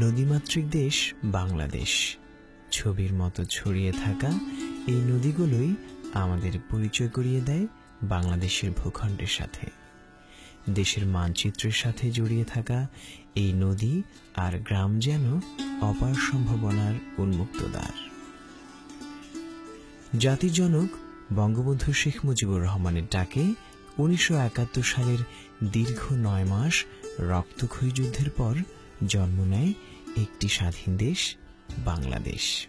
নদীমাতৃক দেশ বাংলাদেশ। ছবির মতো ছড়িয়ে থাকা এই নদীগুলোই আমাদের পরিচয় করিয়ে দেয় বাংলাদেশের ভূখণ্ডের সাথে। দেশের মানচিত্রের সাথে জড়িয়ে থাকা এই নদী আর গ্রাম যেন অপার সম্ভাবনার উন্মুক্ত দ্বার জাতির জনক বঙ্গবন্ধু শেখ মুজিবুর রহমানের ডাকে উনিশশো একাত্তর সালের দীর্ঘ নয় মাস রক্তক্ষয়ী যুদ্ধের পর জন্ম নেয় একটি স্বাধীন দেশ, বাংলাদেশ।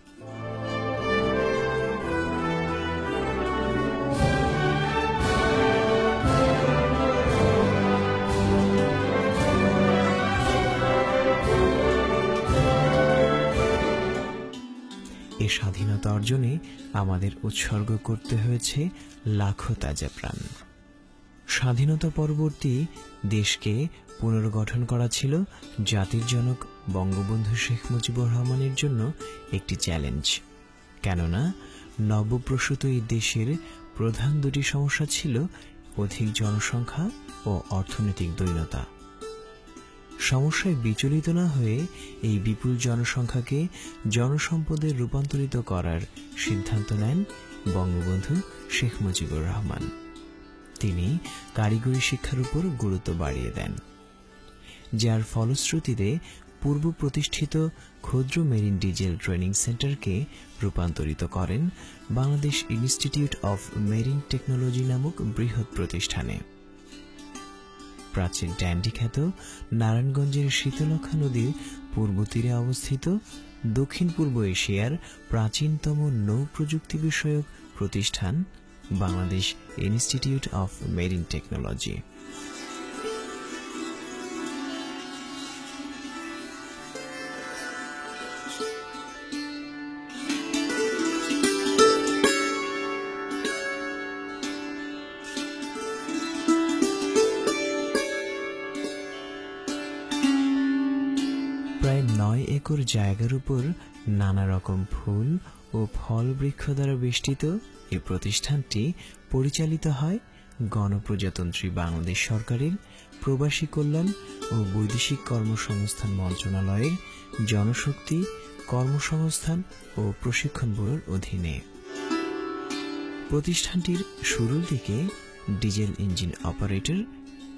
এ স্বাধীনতা অর্জনে আমাদের উৎসর্গ করতে হয়েছে লাখো তাজা প্রাণ। স্বাধীনতা পরবর্তী দেশকে পুনর্গঠন করা ছিল জাতির জনক বঙ্গবন্ধু শেখ মুজিবুর রহমানের জন্য একটি চ্যালেঞ্জ। কেননা নবপ্রসূত এই দেশের প্রধান দুটি সমস্যা ছিল অধিক জনসংখ্যা ও অর্থনৈতিক দৈনতা। সমস্যায় বিচলিত না হয়ে এই বিপুল জনসংখ্যাকে জনসম্পদে রূপান্তরিত করার সিদ্ধান্ত নেন বঙ্গবন্ধু শেখ মুজিবুর রহমান। তিনি কারিগরি শিক্ষার উপর গুরুত্ব বাড়িয়ে দেন, যার ফলশ্রুতিতে পূর্ব প্রতিষ্ঠিত ক্ষুদ্র মেরিন ডিজেল ট্রেনিং সেন্টারকে রূপান্তরিত করেন Bangladesh institute of marine technology নামক বৃহৎ প্রতিষ্ঠানে। প্রাচীন ড্যান্ডি খ্যাত নারায়ণগঞ্জের শীতলক্ষা নদীর পূর্ব তীরে অবস্থিত দক্ষিণ পূর্ব এশিয়ার প্রাচীনতম নৌ প্রযুক্তি বিষয়ক প্রতিষ্ঠান Bangladesh institute of marine technology. প্রায় নয় একর জায়গার উপর নানা রকম ফুল ও ফল বৃক্ষ দ্বারা বেষ্টিত। এই প্রতিষ্ঠানটি পরিচালিত হয় গণপ্রজাতন্ত্রী বাংলাদেশ সরকারের প্রবাসী কল্যাণ ও বৈদেশিক কর্মসংস্থান মন্ত্রণালয়ের জনশক্তি কর্মসংস্থান ও প্রশিক্ষণ ব্যুরোর অধীনে। প্রতিষ্ঠানটির শুরুর দিকে diesel engine operator,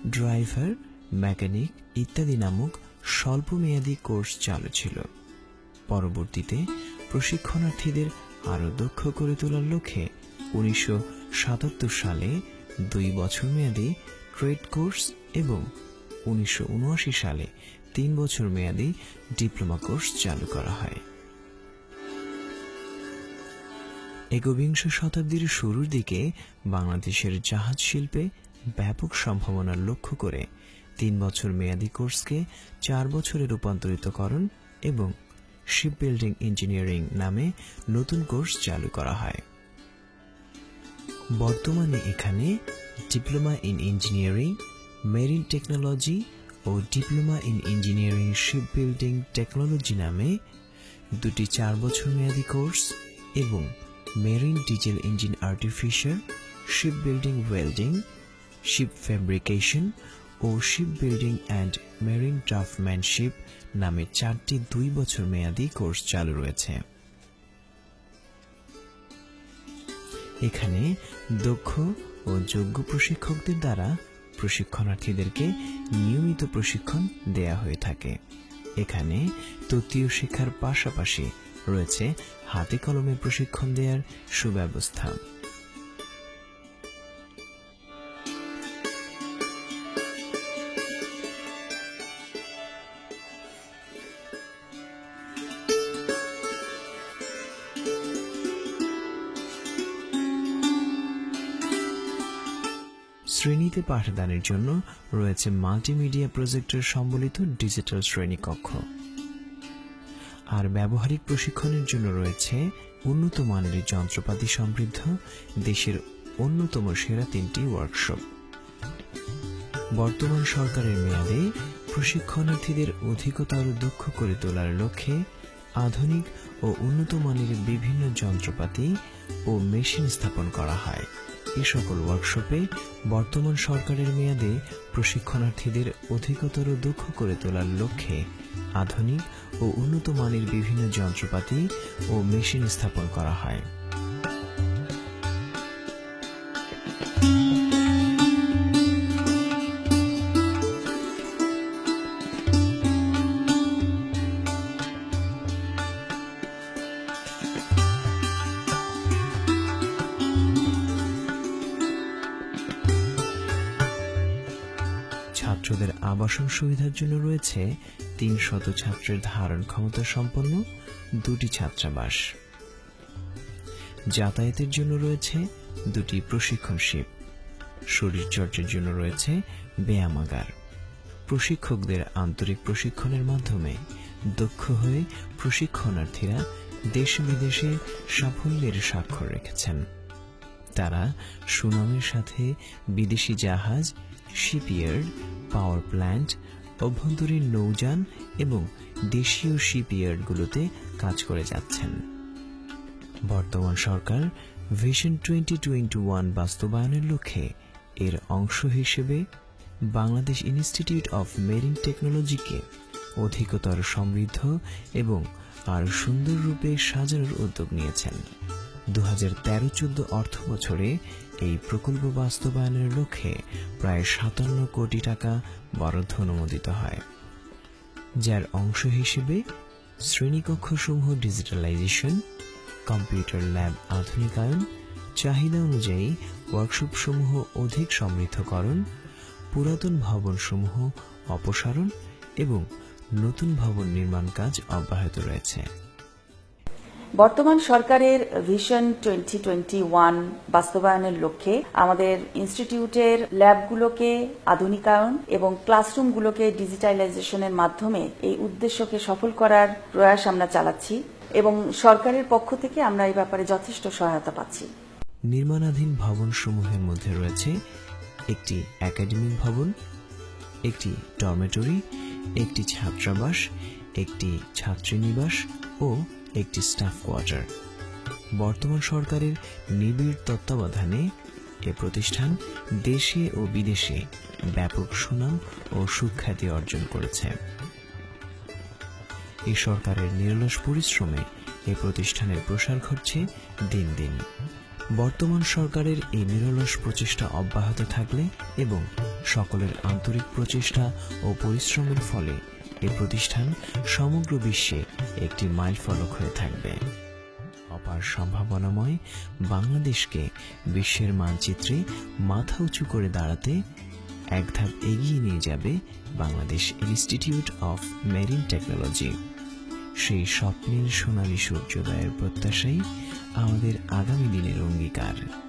driver, mechanic ইত্যাদি নামক স্বল্পমেয়াদী কোর্স চালু ছিল। পরবর্তীতে প্রশিক্ষণার্থীদের আরও দক্ষ করে তোলার লক্ষ্যে উনিশশো সাতাত্তর সালে দুই বছর মেয়াদী ট্রেড কোর্স এবং উনিশশো উনআশি সালে তিন বছর মেয়াদী ডিপ্লোমা কোর্স চালু করা হয়। একবিংশ শতাব্দীর শুরুর দিকে বাংলাদেশের জাহাজ শিল্পে ব্যাপক সম্ভাবনার লক্ষ্য করে তিন বছর মেয়াদী কোর্সকে চার বছরে রূপান্তরিত করণ এবং শিপ বিল্ডিং ইঞ্জিনিয়ারিং নামে নতুন কোর্স চালু করা হয়। বর্তমানে এখানে diploma in engineering, marine technology O diploma in engineering ship building technology নামে দুটি চার বছর মেয়াদি কোর্স এবং marine diesel engine artificial, ship building welding, ship fabrication O ship building and marine draftsmanship নামে চারটি দুই বছর মেয়াদি কোর্স চালু রয়েছে। এখানে দক্ষ ও যোগ্য প্রশিক্ষকদের দ্বারা প্রশিক্ষণার্থীদেরকে নিয়মিত প্রশিক্ষণ দেয়া হয়ে থাকে। এখানে তৃতীয় শিক্ষার পাশাপাশি রয়েছে হাতে কলমে প্রশিক্ষণ দেওয়ার সুব্যবস্থা। শ্রেণীতে পাঠদানের জন্য রয়েছে মাল্টিমিডিয়া প্রজেক্টর সম্বলিত ডিজিটাল শ্রেণি কক্ষ আর ব্যবহারিক প্রশিক্ষণের জন্য রয়েছে উন্নত মানের যন্ত্রপাতি সমৃদ্ধ দেশের অন্যতম সেরা তিনটি ওয়ার্কশপ বর্তমান সরকারের মেয়াদে প্রশিক্ষণার্থীদের অধিকতর দক্ষ করে তোলার লক্ষ্যে আধুনিক ও উন্নত মানের বিভিন্ন যন্ত্রপাতি ও মেশিন স্থাপন করা হয়। এ সকল ওয়ার্কশপে বর্তমান সরকারের মেয়াদে প্রশিক্ষণার্থীদের অধিকতর দক্ষ করে তোলার লক্ষ্যে আধুনিক ও উন্নত মানের বিভিন্ন যন্ত্রপাতি ও মেশিন স্থাপন করা হয়। ছাত্রদের আবাসন সুবিধার জন্য রয়েছে তিন শত ছাত্রের ধারণ ক্ষমতা সম্পন্ন দুটি ছাত্রাবাস। যাতায়াতের জন্য রয়েছে দুটি প্রশিক্ষণ শিপ। শরীরচর্চার জন্য রয়েছে ব্যায়ামাগার প্রশিক্ষকদের আন্তরিক প্রশিক্ষণের মাধ্যমে দক্ষ হয়ে প্রশিক্ষণার্থীরা দেশ বিদেশে সাফল্যের স্বাক্ষর রেখেছেন। তারা সুনামের সাথে বিদেশি জাহাজ শিপইয়ার্ড পাওয়ার প্ল্যান্ট অভ্যন্তরীণ নৌযান এবং দেশীয় শিপইয়ার্ডগুলোতে কাজ করে যাচ্ছেন। বর্তমান সরকার ভিশন টোয়েন্টি টোয়েন্টি ওয়ান বাস্তবায়নের লক্ষ্যে এর অংশ হিসেবে বাংলাদেশ ইনস্টিটিউট অফ মেরিন টেকনোলজিকে অধিকতর সমৃদ্ধ এবং আর সুন্দর রূপে সাজানোর উদ্যোগ নিয়েছেন। দু হাজার তেরো চোদ্দ অর্থ বছরে এই প্রকল্প বাস্তবায়নের লক্ষ্যে প্রায় সাতান্ন কোটি টাকা বরাদ্দ অনুমোদিত হয়, যার অংশ হিসেবে শ্রেণীকক্ষসমূহ ডিজিটালাইজেশন, কম্পিউটার ল্যাব আধুনিকায়ন, চাহিদা অনুযায়ী ওয়ার্কশপসমূহ অধিক সমৃদ্ধকরণ, পুরাতন ভবনসমূহ অপসারণ এবং নতুন ভবন নির্মাণ কাজ অব্যাহত রয়েছে। বর্তমান সরকারের ভিশন টোয়েন্টি টোয়েন্টি ওয়ান বাস্তবায়নের লক্ষ্যে আমাদের ইনস্টিটিউটের ল্যাবগুলোকে আধুনিকায়ন এবং ক্লাসরুমগুলোকে ডিজিটালাইজেশনের মাধ্যমে এই উদ্দেশ্যকে সফল করার প্রয়াস আমরা চালাচ্ছি এবং সরকারের পক্ষ থেকে আমরা এই ব্যাপারে যথেষ্ট সহায়তা পাচ্ছি। নির্মাণাধীন ভবনসমূহের মধ্যে রয়েছে একটি একাডেমিক ভবন, একটি ডরমেটরি একটি ছাত্রাবাস, একটি ছাত্রীনিবাস ও একটি স্টাফ কোয়ার্টার বর্তমান সরকারের নিবিড় তত্ত্বাবধানে এ প্রতিষ্ঠান দেশে ও বিদেশে ব্যাপক সুনাম ও সুখ্যাতি অর্জন করেছে। এই সরকারের নিরলস পরিশ্রমে এ প্রতিষ্ঠানের প্রসার ঘটছে দিন দিন। বর্তমান সরকারের এই নিরলস প্রচেষ্টা অব্যাহত থাকলে এবং সকলের আন্তরিক প্রচেষ্টা ও পরিশ্রমের ফলে এ প্রতিষ্ঠান সমগ্র বিশ্বে একটি মাইল ফলক হয়ে থাকবে। অপার সম্ভাবনাময় বাংলাদেশকে বিশ্বের মানচিত্রে মাথা উঁচু করে দাঁড়াতে এক ধাপ এগিয়ে নিয়ে যাবে Bangladesh institute of marine technology. সেই স্বপ্নের সোনালী সূর্যোদয়ের প্রত্যাশাই আমাদের আগামী দিনের অঙ্গীকার।